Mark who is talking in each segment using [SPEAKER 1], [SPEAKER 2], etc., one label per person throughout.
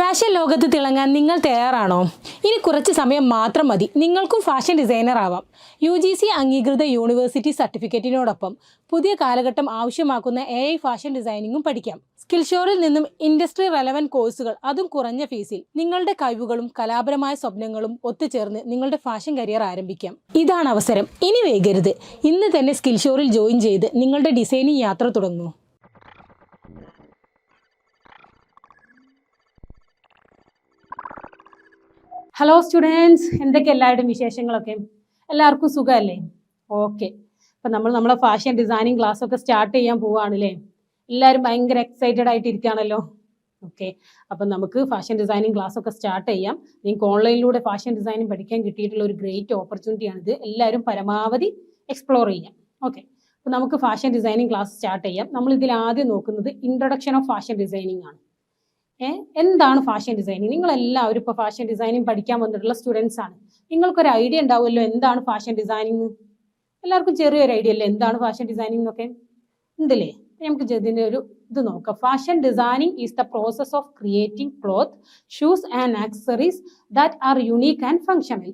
[SPEAKER 1] Fashion ലോകത്ത് തിളങ്ങാൻ നിങ്ങൾ തയ്യാറാണോ? ഇനി കുറച്ച് സമയം മാത്രം മതി. നിങ്ങൾക്കും ഫാഷൻ ഡിസൈനർ ആവാം. യു ജി സി അംഗീകൃത യൂണിവേഴ്സിറ്റി സർട്ടിഫിക്കറ്റിനോടൊപ്പം പുതിയ കാലഘട്ടം ആവശ്യമാക്കുന്ന എ ഐ ഫാഷൻ ഡിസൈനിങ്ങും പഠിക്കാം. സ്കിൽഷോറിൽ നിന്നും ഇൻഡസ്ട്രി റെലവന്റ് കോഴ്സുകൾ അതും കുറഞ്ഞ ഫീസിൽ നിങ്ങളുടെ കഴിവുകളും കലാപരമായ സ്വപ്നങ്ങളും ഒത്തുചേർന്ന് നിങ്ങളുടെ ഫാഷൻ കരിയർ ആരംഭിക്കാം. ഇതാണ് അവസരം. ഇനി വൈകരുത് ഇന്ന് തന്നെ സ്കിൽഷോറിൽ ജോയിൻ ചെയ്ത് നിങ്ങളുടെ ഡിസൈനിങ് യാത്ര തുടങ്ങൂ. ഹലോ സ്റ്റുഡൻസ് എന്തൊക്കെ എല്ലാവരുടെയും വിശേഷങ്ങളൊക്കെ? എല്ലാവർക്കും സുഖമല്ലേ? ഓക്കെ അപ്പം നമ്മൾ നമ്മളെ ഫാഷൻ ഡിസൈനിങ് ക്ലാസ് ഒക്കെ സ്റ്റാർട്ട് ചെയ്യാൻ പോവുകയാണല്ലേ എല്ലാവരും ഭയങ്കര എക്സൈറ്റഡ് ആയിട്ട് ഇരിക്കുകയാണല്ലോ ഓക്കെ അപ്പം നമുക്ക് ഫാഷൻ ഡിസൈനിങ് ക്ലാസ് ഒക്കെ സ്റ്റാർട്ട് ചെയ്യാം. നിങ്ങൾക്ക് ഓൺലൈനിലൂടെ ഫാഷൻ ഡിസൈനിങ് പഠിക്കാൻ കിട്ടിയിട്ടുള്ള ഒരു ഗ്രേറ്റ് ഓപ്പർച്യൂണിറ്റിയാണിത് എല്ലാവരും പരമാവധി എക്സ്പ്ലോർ ചെയ്യാം. ഓക്കെ അപ്പം നമുക്ക് ഫാഷൻ ഡിസൈനിങ് ക്ലാസ് സ്റ്റാർട്ട് ചെയ്യാം. നമ്മൾ ഇതിൽ ആദ്യം നോക്കുന്നത് ഇൻട്രൊഡക്ഷൻ ഓഫ് ഫാഷൻ ഡിസൈനിങ് ആണ്. എന്താണ് ഫാഷൻ ഡിസൈനിങ് നിങ്ങൾ എല്ലാവരും ഫാഷൻ ഡിസൈനിങ് പഠിക്കാൻ വന്നിട്ടുള്ള സ്റ്റുഡൻസ് ആണ്. നിങ്ങൾക്കൊരു ഐഡിയ ഉണ്ടാവുമല്ലോ എന്താണ് ഫാഷൻ ഡിസൈനിങ് എല്ലാവർക്കും ചെറിയൊരു ഐഡിയ അല്ലേ? എന്താണ് ഫാഷൻ ഡിസൈനിങ് എന്നൊക്കെ? ഉണ്ടല്ലേ? നമുക്ക് ഇതിന്റെ ഒരു ഇത് നോക്കാം. Fashion designing is the process of creating cloth shoes and accessories that are unique and functional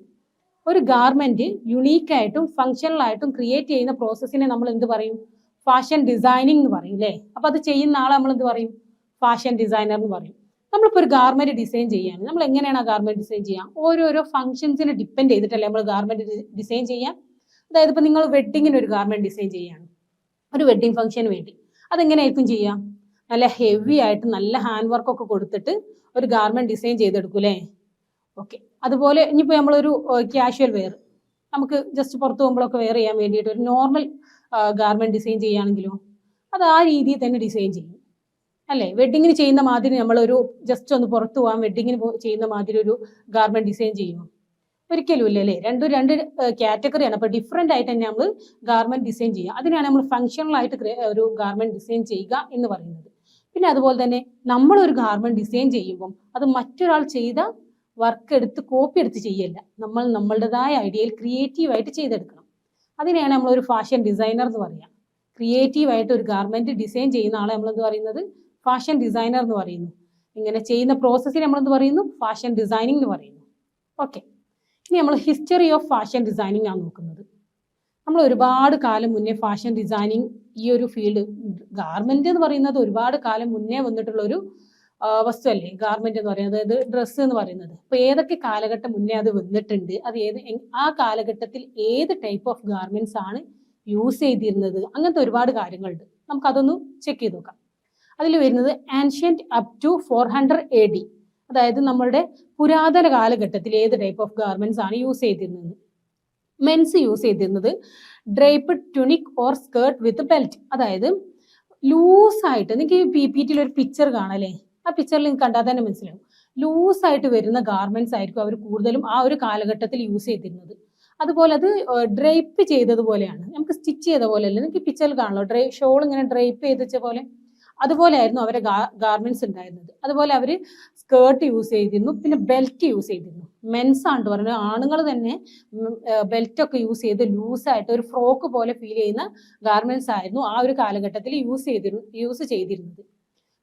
[SPEAKER 1] ഒരു ഗാർമെന്റ് യുണീക്ക് ആയിട്ടും ഫങ്ഷണൽ ആയിട്ടും ക്രിയേറ്റ് ചെയ്യുന്ന പ്രോസസ്സിനെ നമ്മൾ എന്ത് പറയും? ഫാഷൻ ഡിസൈനിങ് എന്ന് പറയും അല്ലേ? അപ്പൊ അത് ചെയ്യുന്ന ആളെ നമ്മൾ എന്ത് പറയും? ഫാഷൻ ഡിസൈനർ എന്ന് പറയും. നമ്മളിപ്പോൾ ഒരു ഗാർമെന്റ് ഡിസൈൻ ചെയ്യാണ് നമ്മൾ എങ്ങനെയാണ് ആ ഗാർമെന്റ് ഡിസൈൻ ചെയ്യാം? ഓരോരോ ഫംഗ്ഷൻസിനെ ഡിപ്പെൻഡ് ചെയ്തിട്ടല്ലേ നമ്മൾ ഗാർമെന്റ് ഡിസൈൻ ചെയ്യാം? അതായത് ഇപ്പൊ നിങ്ങൾ വെഡിങ്ങിന് ഒരു ഗാർമെന്റ് ഡിസൈൻ ചെയ്യാണ്. ഒരു വെഡിങ് ഫംഗ്ഷന് വേണ്ടി. അതെങ്ങനെയായിരിക്കും ചെയ്യാം? നല്ല ഹെവി ആയിട്ട് നല്ല ഹാൻഡ് വർക്ക് ഒക്കെ കൊടുത്തിട്ട് ഒരു ഗാർമെന്റ് ഡിസൈൻ ചെയ്തെടുക്കും അല്ലേ? ഓക്കെ അതുപോലെ ഇനിയിപ്പോൾ നമ്മളൊരു ക്യാഷ്വൽ വെയർ നമുക്ക് ജസ്റ്റ് പുറത്ത് പോകുമ്പോഴൊക്കെ വെയർ ചെയ്യാൻ വേണ്ടിയിട്ട് ഒരു നോർമൽ ഗാർമെന്റ് ഡിസൈൻ ചെയ്യുകയാണെങ്കിലോ അത് ആ രീതിയിൽ തന്നെ ഡിസൈൻ ചെയ്യും. അല്ലേ? വെഡിങ്ങിന് ചെയ്യുന്ന മാതിരി ഒരു ജസ്റ്റ് ഒന്ന് പുറത്തു പോകാൻ വെഡിങ്ങിന് ചെയ്യുന്ന മാതിരി ഒരു ഗാർമെന്റ് ഡിസൈൻ ചെയ്യുമോ ഒരിക്കലും ഇല്ല അല്ലേ? രണ്ടും രണ്ട് കാറ്റഗറിയാണ് അപ്പോൾ ഡിഫറെന്റ് ആയിട്ട് തന്നെ നമ്മൾ ഗാർമെന്റ് ഡിസൈൻ ചെയ്യുക. അതിനാണ് നമ്മൾ ഫങ്ഷണൽ ആയിട്ട് ഒരു ഗാർമെന്റ് ഡിസൈൻ ചെയ്യുക എന്ന് പറയുന്നത്. പിന്നെ അതുപോലെ തന്നെ നമ്മൾ ഒരു ഗാർമെന്റ് ഡിസൈൻ ചെയ്യുമ്പം അത് മറ്റൊരാൾ ചെയ്ത വർക്ക് എടുത്ത് കോപ്പി എടുത്ത് ചെയ്യല്ല. നമ്മൾ നമ്മളുടേതായ ഐഡിയയിൽ ക്രിയേറ്റീവ് ആയിട്ട് ചെയ്തെടുക്കണം. അതിനെയാണ് നമ്മൾ ഒരു ഫാഷൻ ഡിസൈനർ എന്ന് പറയുക ക്രിയേറ്റീവ് ആയിട്ട് ഒരു ഗാർമെന്റ് ഡിസൈൻ ചെയ്യുന്ന ആളെ നമ്മൾ എന്ത് പറയുന്നത്? ഫാഷൻ ഡിസൈനർ എന്ന് പറയുന്നു. ഇങ്ങനെ ചെയ്യുന്ന പ്രോസസ്സിന് നമ്മൾ എന്ത് പറയുന്നു? ഫാഷൻ ഡിസൈനിങ് എന്ന് പറയുന്നു. ഓക്കെ ഇനി നമ്മൾ ഹിസ്റ്ററി ഓഫ് ഫാഷൻ ഡിസൈനിങ് ആണ് നോക്കുന്നത്. നമ്മൾ ഒരുപാട് കാലം മുന്നേ ഫാഷൻ ഡിസൈനിങ് ഈ ഒരു ഫീൽഡ് ഗാർമെന്റ് എന്ന് പറയുന്നത് ഒരുപാട് കാലം മുന്നേ വന്നിട്ടുള്ള ഒരു വസ്തു വസ്തുവല്ലേ? ഗാർമെന്റ് എന്ന് പറയുന്നത്. അതായത് ഡ്രസ്സ് എന്ന് പറയുന്നത്. അപ്പോൾ ഏതൊക്കെ കാലഘട്ടം മുന്നേ അത് വന്നിട്ടുണ്ട്? അത് ഏത് ആ കാലഘട്ടത്തിൽ ഏത് ടൈപ്പ് ഓഫ് ഗാർമെന്റ്സ് ആണ് യൂസ് ചെയ്തിരുന്നത്? അങ്ങനത്തെ ഒരുപാട് കാര്യങ്ങളുണ്ട്. നമുക്കതൊന്ന് ചെക്ക് ചെയ്ത് നോക്കാം. അതിൽ വരുന്നത് ancient up to four hundred A D അതായത് നമ്മളുടെ പുരാതന കാലഘട്ടത്തിൽ ഏത് ടൈപ്പ് ഓഫ് ഗാർമെന്റ്സ് ആണ് യൂസ് ചെയ്തിരുന്നത്? മെൻസ് യൂസ് ചെയ്തിരുന്നത് drape tunic or skirt with belt അതായത് ലൂസായിട്ട് നിങ്ങൾക്ക് പി പി ടിയിൽ ഒരു പിക്ചർ കാണാല്ലേ? ആ പിക്ചറിൽ നിങ്ങൾക്ക് കണ്ടാൽ തന്നെ മനസ്സിലാവും. ലൂസായിട്ട് വരുന്ന ഗാർമെന്റ്സ് ആയിരിക്കും അവർ കൂടുതലും ആ ഒരു കാലഘട്ടത്തിൽ യൂസ് ചെയ്തിരുന്നത്. അതുപോലെ അത് ഡ്രൈപ്പ് ചെയ്തതുപോലെയാണ് നമുക്ക് സ്റ്റിച്ച് ചെയ്ത പോലെ അല്ല. നിങ്ങൾക്ക് പിക്ചറിൽ കാണല്ലോ ഡ്രൈ ഷോൾ ഇങ്ങനെ ഡ്രൈപ്പ് ചെയ്ത് വെച്ച പോലെ? അതുപോലെയായിരുന്നു അവരെ ഗാർമെന്റ്സ് ഉണ്ടായിരുന്നത്. അതുപോലെ അവർ സ്കേർട്ട് യൂസ് ചെയ്തിരുന്നു പിന്നെ ബെൽറ്റ് യൂസ് ചെയ്തിരുന്നു. മെൻസ് ആണ് പറഞ്ഞു ആണുങ്ങൾ തന്നെ ബെൽറ്റൊക്കെ യൂസ് ചെയ്ത് ലൂസായിട്ട് ഒരു ഫ്രോക്ക് പോലെ ഫീൽ ചെയ്യുന്ന ഗാർമെന്റ്സ് ആയിരുന്നു ആ ഒരു കാലഘട്ടത്തിൽ യൂസ് ചെയ്തിരുന്നു യൂസ് ചെയ്തിരുന്നത്.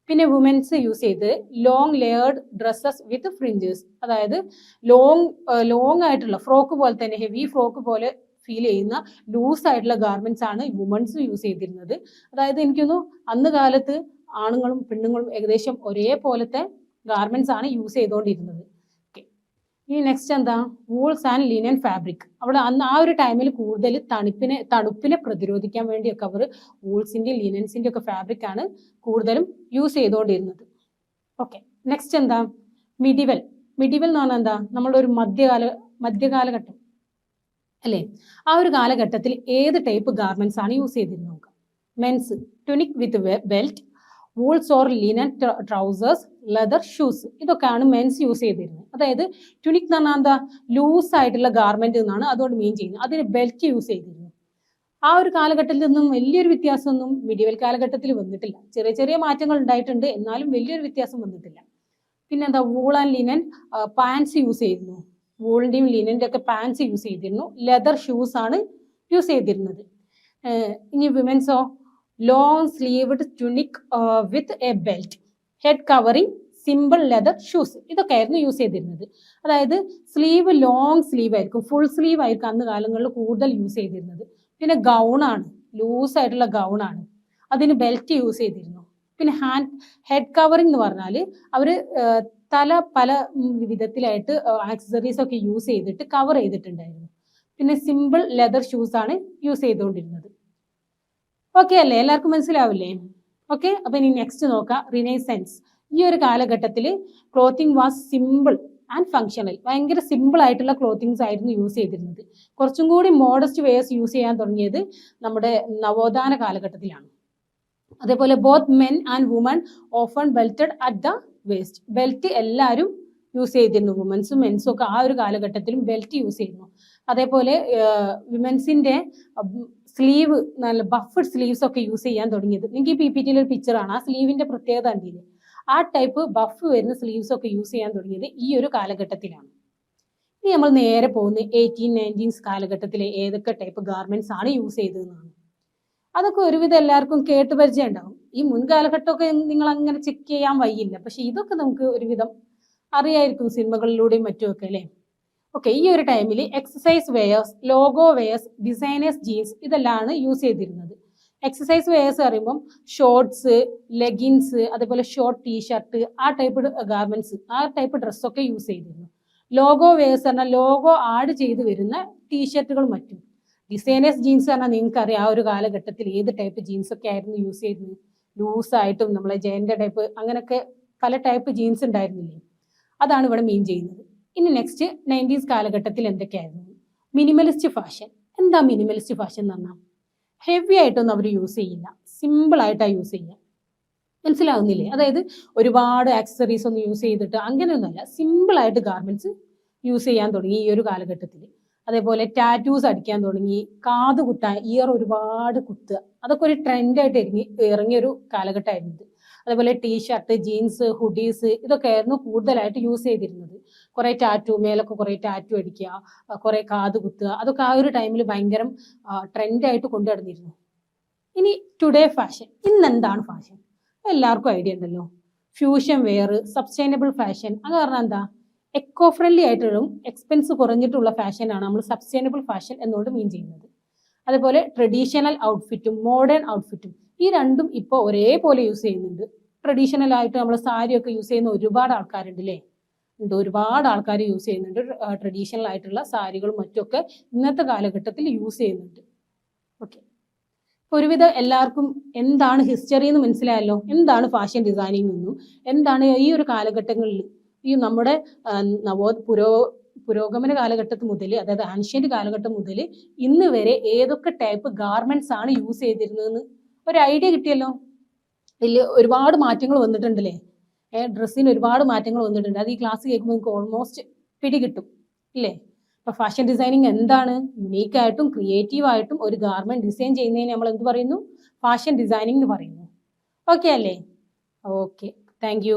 [SPEAKER 1] പിന്നെ വുമൻസ് യൂസ് ചെയ്ത് long layered dresses with fringes അതായത് ലോങ് ലോങ് ആയിട്ടുള്ള ഫ്രോക്ക് പോലെ തന്നെ ഹെവി ഫ്രോക്ക് പോലെ ഫീൽ ചെയ്യുന്ന ലൂസ് ആയിട്ടുള്ള ഗാർമെന്റ്സ് ആണ് വുമൺസ് യൂസ് ചെയ്തിരുന്നത്. അതായത് എനിക്കൊന്നു അന്ന് കാലത്ത് ആണുങ്ങളും പെണ്ണുങ്ങളും ഏകദേശം ഒരേപോലത്തെ ഗാർമെന്റ്സ് ആണ് യൂസ് ചെയ്തുകൊണ്ടിരുന്നത് ഇനി നെക്സ്റ്റ് എന്താ? വൂൾസ് ആൻഡ് ലിനൻ ഫാബ്രിക് അവിടെ അന്ന് ആ ഒരു ടൈമിൽ കൂടുതൽ തണുപ്പിനെ തണുപ്പിനെ പ്രതിരോധിക്കാൻ വേണ്ടിയൊക്കെ അവർ വൂൾസിന്റെ ലിനൻസിന്റെ ഒക്കെ ഫാബ്രിക് ആണ് കൂടുതലും യൂസ് ചെയ്തുകൊണ്ടിരുന്നത് ഓക്കെ നെക്സ്റ്റ് എന്താ? മിഡിവൽ മിഡിവൽ എന്ന് പറഞ്ഞാൽ എന്താ? നമ്മളൊരു മധ്യകാല മധ്യകാലഘട്ടം. അല്ലേ? ആ ഒരു കാലഘട്ടത്തിൽ ഏത് ടൈപ്പ് ഗാർമെന്റ്സ് ആണ് യൂസ് ചെയ്തിരുന്നത് നോക്കാം. Men's tunic with belt wools or linen trousers leather shoes ഇതൊക്കെയാണ് മെൻസ് യൂസ് ചെയ്തിരുന്നത്. അതായത് ട്യൂണിക് എന്ന് പറഞ്ഞാൽ എന്താ? ലൂസ് ആയിട്ടുള്ള ഗാർമെന്റ് എന്നാണ് അതുകൊണ്ട് മീൻ ചെയ്യുന്നത്. അതിന് ബെൽറ്റ് യൂസ് ചെയ്തിരുന്നു. ആ ഒരു കാലഘട്ടത്തിൽ നിന്നും വലിയൊരു വ്യത്യാസമൊന്നും മിഡിയവൽ കാലഘട്ടത്തിൽ വന്നിട്ടില്ല. ചെറിയ ചെറിയ മാറ്റങ്ങൾ ഉണ്ടായിട്ടുണ്ട്. എന്നാലും വലിയൊരു വ്യത്യാസം വന്നിട്ടില്ല. പിന്നെന്താ? Wool and linen pants use ചെയ്തിരുന്നു. വൂളിന്റെയും ലിനന്റെ ഒക്കെ പാൻസ് യൂസ് ചെയ്തിരുന്നു. ലെതർ ഷൂസ് ആണ് യൂസ് ചെയ്തിരുന്നത്. ഇനി വിമൻസോ long sleeved tunic with a belt head covering simple leather shoes ഇതൊക്കെ ആയിരുന്നു യൂസ് ചെയ്തിരുന്നത്. അതായത് സ്ലീവ് ലോങ് സ്ലീവ് ആയിരിക്കും. ഫുൾ സ്ലീവ് ആയിരിക്കും അന്ന് കാലങ്ങളിൽ കൂടുതൽ യൂസ് ചെയ്തിരുന്നത്. പിന്നെ ഗൗണാണ് ലൂസ് ആയിട്ടുള്ള ഗൗണാണ് അതിന് ബെൽറ്റ് യൂസ് ചെയ്തിരുന്നു. പിന്നെ ഹാൻഡ് ഹെഡ് കവറിങ് എന്ന് പറഞ്ഞാൽ അവർ തല പല വിധത്തിലായിട്ട് ആക്സസറീസ് ഒക്കെ യൂസ് ചെയ്തിട്ട് കവർ ചെയ്തിട്ടുണ്ടായിരുന്നു. പിന്നെ സിമ്പിൾ ലെതർ ഷൂസ് ആണ് യൂസ് ചെയ്തുകൊണ്ടിരുന്നത്. ഓക്കെ അല്ലേ? എല്ലാവർക്കും മനസ്സിലാവില്ലേ? ഓക്കെ അപ്പൊ ഇനി നെക്സ്റ്റ് നോക്കാം. റിനൈസെൻസ് ഈ ഒരു കാലഘട്ടത്തിൽ clothing was simple and functional ഭയങ്കര സിമ്പിൾ ആയിട്ടുള്ള ക്ലോത്തിങ്സ് ആയിരുന്നു യൂസ് ചെയ്തിരുന്നത്. കുറച്ചും കൂടി മോഡസ്റ്റ് വെയേഴ്സ് യൂസ് ചെയ്യാൻ തുടങ്ങിയത് നമ്മുടെ നവോത്ഥാന കാലഘട്ടത്തിലാണ്. അതേപോലെ both men and women often belted at the waist belt എല്ലാവരും യൂസ് ചെയ്തിരുന്നു. വുമൻസും മെൻസും ഒക്കെ ആ ഒരു കാലഘട്ടത്തിലും ബെൽറ്റ് യൂസ് ചെയ്യുന്നു. അതേപോലെ വിമൻസിന്റെ സ്ലീവ് നല്ല ബഫഡ് സ്ലീവ്സ് ഒക്കെ യൂസ് ചെയ്യാൻ തുടങ്ങിയത്. നിങ്ങൾക്ക് ഈ പി പി ടിയിൽ ഒരു പിക്ചറാണ് ആ സ്ലീവിന്റെ പ്രത്യേകത കണ്ടില്ലേ? ആ ടൈപ്പ് ബഫ് വരുന്ന സ്ലീവ്സ് ഒക്കെ യൂസ് ചെയ്യാൻ തുടങ്ങിയത് ഈ ഒരു കാലഘട്ടത്തിലാണ്. ഇനി നമ്മൾ നേരെ പോകുന്ന എയ്റ്റീൻ നയന്റീൻസ് കാലഘട്ടത്തിലെ ഏതൊക്കെ ടൈപ്പ് ഗാർമെന്റ്സ് ആണ് യൂസ് ചെയ്തതെന്നാണ്. അതൊക്കെ ഒരുവിധം എല്ലാവർക്കും കേട്ട് പരിചയം ഉണ്ടാവും. ഈ മുൻകാലഘട്ടമൊക്കെ നിങ്ങൾ അങ്ങനെ ചെക്ക് ചെയ്യാൻ വയ്യില്ല. പക്ഷെ ഇതൊക്കെ നമുക്ക് ഒരുവിധം അറിയായിരിക്കും സിനിമകളിലൂടെയും മറ്റുമൊക്കെ അല്ലേ? ഓക്കെ ഈ ഒരു ടൈമിൽ exercise wears logo wears designers jeans ഇതെല്ലാമാണ് യൂസ് ചെയ്തിരുന്നത്. എക്സസൈസ് വെയേഴ്സ് പറയുമ്പം ഷോർട്സ് ലെഗിൻസ് അതേപോലെ ഷോർട്ട് ടീഷർട്ട് ആ ടൈപ്പ് ഗാർമെന്റ്സ് ആ ടൈപ്പ് ഡ്രസ്സൊക്കെ യൂസ് ചെയ്തിരുന്നു. ലോഗോ വെയേഴ്സ് പറഞ്ഞാൽ ലോഗോ ആഡ് ചെയ്ത് വരുന്ന ടീഷർട്ടുകളും മറ്റും. ഡിസൈനേഴ്സ് ജീൻസ് പറഞ്ഞാൽ നിങ്ങൾക്ക് അറിയാം ആ ഒരു കാലഘട്ടത്തിൽ ഏത് ടൈപ്പ് ജീൻസ് ഒക്കെ ആയിരുന്നു യൂസ് ചെയ്തിരുന്നത് ലൂസായിട്ടും നമ്മളെ ജയന്റെ ടൈപ്പ് അങ്ങനെയൊക്കെ പല ടൈപ്പ് ജീൻസ് ഉണ്ടായിരുന്നില്ലേ? അതാണ് ഇവിടെ മീൻ ചെയ്യുന്നത്. ഇനി നെക്സ്റ്റ് നയന്റീസ് കാലഘട്ടത്തിൽ എന്തൊക്കെയായിരുന്നു? മിനിമലിസ്റ്റ് ഫാഷൻ എന്താ മിനിമലിസ്റ്റ് ഫാഷൻ എന്ന് പറഞ്ഞാൽ ഹെവി ആയിട്ടൊന്നും അവർ യൂസ് ചെയ്യില്ല. സിമ്പിളായിട്ടാണ് യൂസ് ചെയ്യുക. മനസ്സിലാവുന്നില്ലേ? അതായത് ഒരുപാട് ആക്സസറീസ് ഒന്നും യൂസ് ചെയ്തിട്ട് അങ്ങനെയൊന്നുമല്ല. സിമ്പിളായിട്ട് ഗാർമെന്റ്സ് യൂസ് ചെയ്യാൻ തുടങ്ങി ഈ ഒരു കാലഘട്ടത്തിൽ. അതേപോലെ ടാറ്റൂസ് അടിക്കാൻ തുടങ്ങി കാത് കുത്താൻ ഇയർ ഒരുപാട് കുത്തുക. അതൊക്കെ ഒരു ട്രെൻഡായിട്ട് ഇറങ്ങി ഇറങ്ങിയ ഒരു കാലഘട്ടമായിരുന്നു അതേപോലെ ടീഷർട്ട് ജീൻസ് ഹുഡീസ് ഇതൊക്കെ ആയിരുന്നു കൂടുതലായിട്ട് യൂസ് ചെയ്തിരുന്നത്. കുറെ ടാറ്റു മേലൊക്കെ കുറെ ടാറ്റു അടിക്കുക കുറേ കാത് കുത്തുക അതൊക്കെ ആ ഒരു ടൈമിൽ ഭയങ്കര ട്രെൻഡായിട്ട് കൊണ്ടു നടന്നിരുന്നു. ഇനി ടുഡേ ഫാഷൻ ഇന്ന് എന്താണ് ഫാഷൻ എല്ലാവർക്കും ഐഡിയ ഉണ്ടല്ലോ. ഫ്യൂഷൻ വെയർ സസ്റ്റൈനബിൾ ഫാഷൻ അത് പറഞ്ഞാൽ എന്താ? എക്കോ ഫ്രണ്ട്ലി ആയിട്ടുള്ളതും എക്സ്പെൻസ് കുറഞ്ഞിട്ടുള്ള ഫാഷനാണ് നമ്മൾ സസ്റ്റൈനബിൾ ഫാഷൻ എന്നുകൊണ്ട് മീൻ ചെയ്യുന്നത്. അതുപോലെ ട്രഡീഷണൽ ഔട്ട്ഫിറ്റും മോഡേൺ ഔട്ട്ഫിറ്റും ഈ രണ്ടും ഇപ്പോൾ ഒരേപോലെ യൂസ് ചെയ്യുന്നുണ്ട്. ട്രഡീഷണൽ ആയിട്ട് നമ്മൾ സാരിയൊക്കെ യൂസ് ചെയ്യുന്ന ഒരുപാട് ആൾക്കാരുണ്ട് അല്ലേ ഉണ്ട് ഒരുപാട് ആൾക്കാർ യൂസ് ചെയ്യുന്നുണ്ട്. ട്രഡീഷണൽ ആയിട്ടുള്ള സാരികളും മറ്റൊക്കെ ഇന്നത്തെ കാലഘട്ടത്തിൽ യൂസ് ചെയ്യുന്നുണ്ട്. ഓക്കെ ഒരുവിധം എല്ലാവർക്കും എന്താണ് ഹിസ്റ്ററി എന്ന് മനസ്സിലായല്ലോ? എന്താണ് ഫാഷൻ ഡിസൈനിങ് എന്നും? എന്താണ് ഈ ഒരു കാലഘട്ടങ്ങളിൽ ഈ നമ്മുടെ നവോ പുരോ പുരോഗമന കാലഘട്ടത്തിൽ മുതൽ അതായത് ആൻഷ്യന്റ് കാലഘട്ടം മുതൽ ഇന്ന് വരെ ഏതൊക്കെ ടൈപ്പ് ഗാർമെന്റ്സ് ആണ് യൂസ് ചെയ്തിരുന്നതെന്ന് ഒരു ഐഡിയ കിട്ടിയല്ലോ. വലിയ ഒരുപാട് മാറ്റങ്ങൾ വന്നിട്ടുണ്ടല്ലേ? ഏഹ് ഡ്രസ്സിന് ഒരുപാട് മാറ്റങ്ങൾ വന്നിട്ടുണ്ട്. അത് ഈ ക്ലാസ് കേൾക്കുമ്പോൾ നിങ്ങൾക്ക് ഓൾമോസ്റ്റ് പിടികിട്ടും ഇല്ലേ? അപ്പൊ ഫാഷൻ ഡിസൈനിങ് എന്താണ്? യുണീക്ക് ആയിട്ടും ക്രിയേറ്റീവ് ആയിട്ടും ഒരു ഗാർമെന്റ് ഡിസൈൻ ചെയ്യുന്നതിന് നമ്മൾ എന്ത് പറയുന്നു? ഫാഷൻ ഡിസൈനിങ് എന്ന് പറയുന്നു. ഓക്കെ അല്ലേ? Okay thank